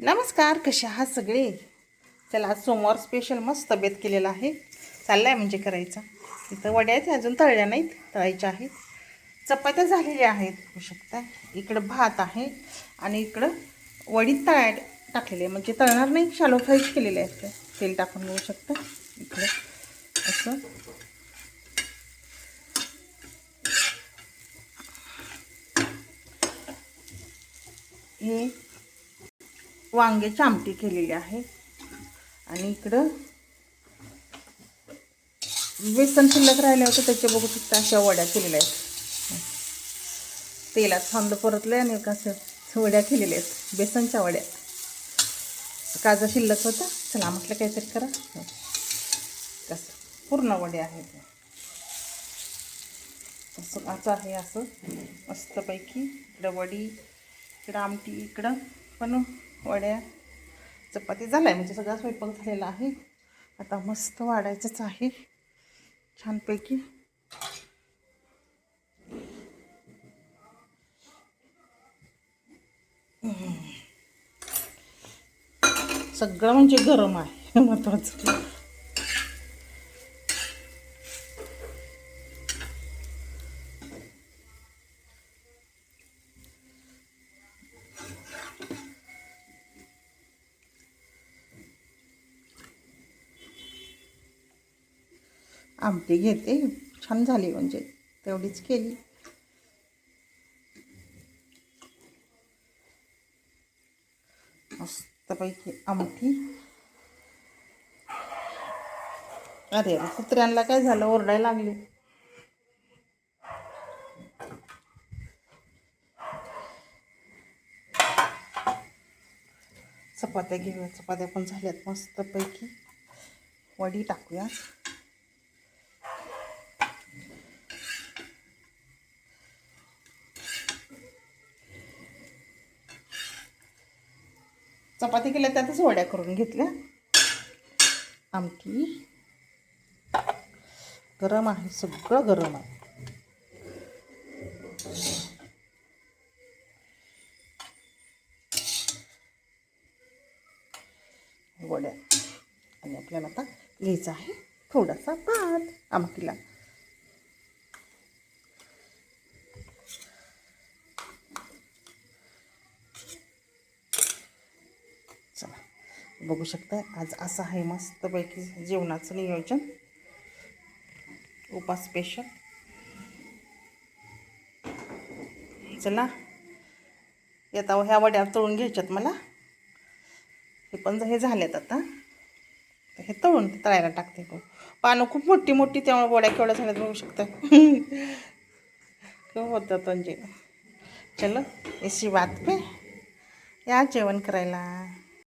नमस्कार कसे आहात सगळे? चला आज सोमवार स्पेशल मस्त तब्येत केलेला आहे. चालला आहे म्हणजे करायचा. इथं वड्या आहेत अजून तळल्या नाहीत तळायच्या आहेत. चपात्या झालेल्या आहेत होऊ शकता इकडं भात आहे आणि इकडं वडी तळ्या टाकलेले आहे. म्हणजे तळणार नाही शालो फ्राईज केलेले आहेत ते. तेल टाकून घेऊ शकता. इकडं असं. हे वांग्याची आमटी केलेली आहे. आणि इकडं बेसन शिल्लक राहिले होते त्याच्या बघू शकता अशा वड्या केलेल्या आहेत. तेलात थांबलं परतलं आणि कसं वड्या केलेल्या आहेत बेसनच्या वड्या. काजा शिल्लक होता चला म्हटलं काहीतरी करा. कसं पूर्ण वडे आहेत. असं असं आहे असं मस्तपैकी इकडं वडी इकडं आमटी इकडं पण वड्या. चपाती झाला आहे म्हणजे सगळा स्वयंपाक झालेला आहे. आता मस्त वाढायचंच आहे. छानपैकी. सगळं म्हणजे गरम आहे. महत्वाचं. आमटी घेते. छान झाली म्हणजे. तेवढीच केली. मस्तपैकी आमटी. अरे अरे कुत्र्यांना काय झालं? ओरडायला लागले. चपात्या घेऊया. चपात्या पण झाल्यात मस्तपैकी. वडी टाकूया. चपाती केल्या त्यातच वड्या करून घेतल्या. आमटी. गरम आहे सगळं गरम आहे. वड्या. आणि आपल्याला आता घ्यायचा आहे थोडासा भात आमटीला चला बघू शकता. आज असं आहे मस्तपैकी जेवणाचं नियोजन. उपास स्पेशल चला. येता हो, ह्या वड्या तळून घ्यायच्यात मला. हे पण हे झाल्यात आता. हे तळून तळायला टाकते पानं खूप मोठी मोठी त्यामुळे वड्या केवढ्या झाल्यात बघू शकता. केव्हा होतं म्हणजे चलो एसी बात पे या जेवण करायला.